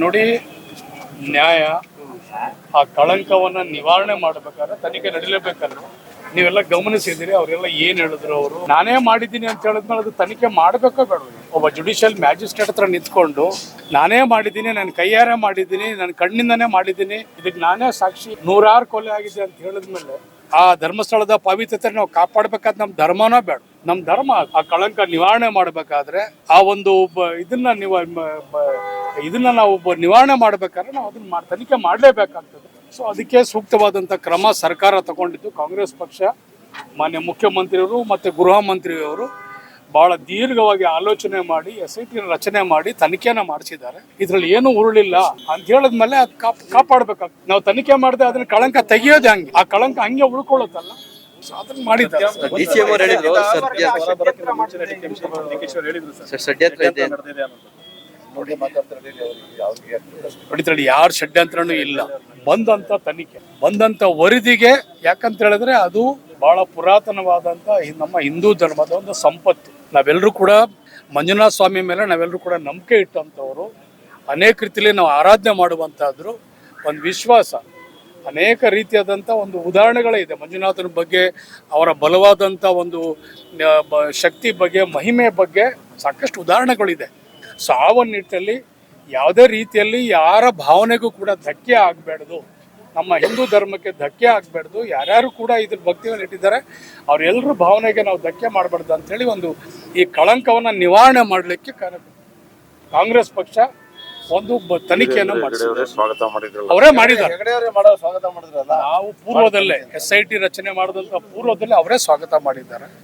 ನೋಡಿ ನ್ಯಾಯ ಆ ಕಳಂಕವನ್ನ ನಿವಾರಣೆ ಮಾಡಬೇಕಾದ್ರೆ ತನಿಖೆ ನಡೀಲೇಬೇಕಲ್ಲ ನೀವೆಲ್ಲ ಗಮನಿಸಿದಿರಿ ಅವರೆಲ್ಲ ಏನ್ ಹೇಳಿದ್ರು ಅವರು? ನಾನೇ ಮಾಡಿದ್ದೀನಿ ಅಂತ ಹೇಳಿದ್ಮೇಲೆ ಅದು ತನಿಖೆ ಮಾಡಬೇಕೋ ಬೇಡ? ಒಬ್ಬ ಜುಡಿಷಿಯಲ್ ಮ್ಯಾಜಿಸ್ಟ್ರೇಟ್ ಹತ್ರ ನಿಂತ್ಕೊಂಡು ನಾನೇ ಮಾಡಿದ್ದೀನಿ ನಾನು ಕೈಯಾರೆ ಮಾಡಿದ್ದೀನಿ ನನ್ನ ಕಣ್ಣಿಂದನೇ ಮಾಡಿದ್ದೀನಿ ಇದಕ್ಕೆ ನಾನೇ ಸಾಕ್ಷಿ ನೂರಾರು ಕೊಲೆ ಆಗಿದೆ ಅಂತ ಹೇಳಿದ್ಮೇಲೆ ಆ ಧರ್ಮಸ್ಥಳದ ಪವಿತ್ರತೆ ನಾವು ಕಾಪಾಡ್ಬೇಕಾದ್ ನಮ್ಮ ಧರ್ಮನೋ ಬೇಡ. ನಮ್ ಧರ್ಮ ಆ ಕಳಂಕ ನಿವಾರಣೆ ಮಾಡಬೇಕಾದ್ರೆ ಆ ಒಂದು ಒಬ್ಬ ಇದನ್ನ ನೀವು ಇದನ್ನ ನಾವು ಒಬ್ಬ ನಿವಾರಣೆ ಮಾಡ್ಬೇಕಾದ್ರೆ ನಾವು ಅದನ್ನ ತನಿಖೆ ಮಾಡಲೇಬೇಕಾಗ್ತದೆ. ಸೊ ಅದಕ್ಕೆ ಸೂಕ್ತವಾದಂಥ ಕ್ರಮ ಸರ್ಕಾರ ತಗೊಂಡಿದ್ದು. ಕಾಂಗ್ರೆಸ್ ಪಕ್ಷ, ಮಾನ್ಯ ಮುಖ್ಯಮಂತ್ರಿಯವರು ಮತ್ತು ಗೃಹ ಮಂತ್ರಿಯವರು ಬಹಳ ದೀರ್ಘವಾಗಿ ಆಲೋಚನೆ ಮಾಡಿ, ಎಸ್ ಐ ಟಿ ರಚನೆ ಮಾಡಿ ತನಿಖೆನ ಮಾಡಿಸಿದ್ದಾರೆ. ಇದ್ರಲ್ಲಿ ಏನು ಉರುಳಿಲ್ಲ ಅಂತ ಹೇಳಿದ್ಮೇಲೆ ಅದು ಕಾಪ್, ಕಾಪಾಡ್ಬೇಕಾಗ್ತದೆ. ನಾವು ತನಿಖೆ ಮಾಡಿದ್ರೆ ಅದನ್ನ ಕಳಂಕ ತೆಗಿಯೋದೇ ಹಂಗೆ? ಆ ಕಳಂಕ ಹಂಗೆ ಉಳ್ಕೊಳ್ಳುತ್ತಲ್ಲ. ಸೊ ಅದನ್ನ ಮಾಡಿದ್ದಾರೆ ಡಿ ಸಿ ಎಂ ಅವ್ರು ಹೇಳಿದ್ರು ಸದ್ಯ ಸರ್ ಷಡ್ಯಂತ್ರ ಇದೆ ಯಾರ ಷಡ್ಯಂತ್ರನೂ ಇಲ್ಲ ಬಂದಂತ ತನಿಖೆ ಬಂದಂತ ವರದಿಗೆ ಯಾಕಂತ ಹೇಳಿದ್ರೆ ಅದು ಬಹಳ ಪುರಾತನವಾದಂತ ನಮ್ಮ ಹಿಂದೂ ಧರ್ಮದ ಒಂದು ಸಂಪತ್ತು ನಾವೆಲ್ಲರೂ ಕೂಡ ಮಂಜುನಾಥ ಸ್ವಾಮಿ ಮೇಲೆ ನಾವೆಲ್ಲರೂ ಕೂಡ ನಂಬಿಕೆ ಇಟ್ಟಂಥವ್ರು ಅನೇಕ ರೀತಿಯಲ್ಲಿ ನಾವು ಆರಾಧನೆ ಮಾಡುವಂತಾದ್ರು ಒಂದು ವಿಶ್ವಾಸ ಅನೇಕ ರೀತಿಯಾದಂಥ ಒಂದು ಉದಾಹರಣೆಗಳಿದೆ. ಮಂಜುನಾಥನ ಬಗ್ಗೆ, ಅವರ ಬಲವಾದಂಥ ಒಂದು ಶಕ್ತಿ ಬಗ್ಗೆ, ಮಹಿಮೆ ಬಗ್ಗೆ ಸಾಕಷ್ಟು ಉದಾಹರಣೆಗಳಿದೆ. ಸೊ, ಆ ಒಂದು ನಿಟ್ಟಿನಲ್ಲಿ ಯಾವುದೇ ರೀತಿಯಲ್ಲಿ ಯಾರ ಭಾವನೆಗೂ ಕೂಡ ಧಕ್ಕೆ ಆಗಬಾರ್ದು. ನಮ್ಮ ಹಿಂದೂ ಧರ್ಮಕ್ಕೆ ಧಕ್ಕೆ ಆಗಬಾರ್ದು. ಯಾರ್ಯಾರು ಕೂಡ ಇದ್ರ ಭಕ್ತಿಯನ್ನು ಇಟ್ಟಿದ್ದಾರೆ ಅವರೆಲ್ಲರ ಭಾವನೆಗೆ ನಾವು ಧಕ್ಕೆ ಮಾಡಬಾರ್ದು ಅಂತೇಳಿ ಒಂದು ಈ ಕಳಂಕವನ್ನು ನಿವಾರಣೆ ಮಾಡಲಿಕ್ಕೆ ಕಾರಣ. ಕಾಂಗ್ರೆಸ್ ಪಕ್ಷ ಒಂದು ಬ- ತನಿಖೆಯನ್ನು ಮಾಡಿಸಿದ್ದಾರೆ. ಸ್ವಾಗತ ಮಾಡಿದ್ರಲ್ಲ. ಅವರೇ ಮಾಡಿದ್ದಾರೆ. ಹೆಗಡೆ ಮಾಡೋ ಸ್ವಾಗತ ಮಾಡಿದ್ರಲ್ಲ? ನಾವು ಪೂರ್ವದಲ್ಲೇ ಎಸ್ ಐ ಟಿ ರಚನೆ ಮಾಡಿದಂತ ಪೂರ್ವದಲ್ಲೇ ಅವರೇ ಸ್ವಾಗತ ಮಾಡಿದ್ದಾರೆ.